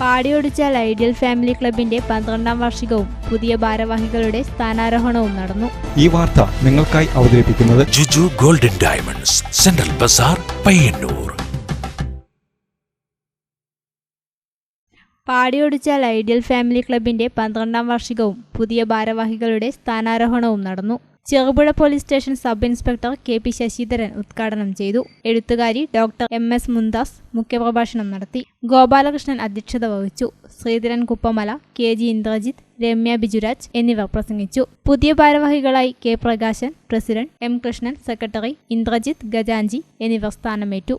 പാടിയൊടിച്ചാൽ ideal family ക്ലബിന്റെ പന്ത്രണ്ടാം വാർഷികവും പുതിയ ഭാരവാഹികളുടെ സ്ഥാനാരോഹണവും നടന്നു. ഈ വാർത്ത നിങ്ങൾക്കായി അവതരിപ്പിക്കുന്നത് Juju golden diamonds central bazaar Payyanur. പാടിയൊടിച്ചാൽ ideal family ക്ലബിന്റെ പന്ത്രണ്ടാം വാർഷികവും പുതിയ ഭാരവാഹികളുടെ സ്ഥാനാരോഹണവും നടന്നു. Cherupuzha police station sub inspector K P Sasidharan ഉദ്ഘാടനം ചെയ്തു. എഴുത്തുകാരി ഡോക്ടർ എം എസ് മുന്താസ് മുഖ്യപ്രഭാഷണം നടത്തി. ഗോപാലകൃഷ്ണൻ അധ്യക്ഷത വഹിച്ചു. ശ്രീധരൻ കുപ്പമല കെ ജി ഇന്ദ്രജിത്ത് രമ്യ ബിജുരാജ് എന്നിവർ പ്രസംഗിച്ചു. പുതിയ ഭാരവാഹികളായി K Prakashan president M Krishnan secretary Indrajith ഗജാഞ്ചി എന്നിവർ സ്ഥാനമേറ്റു.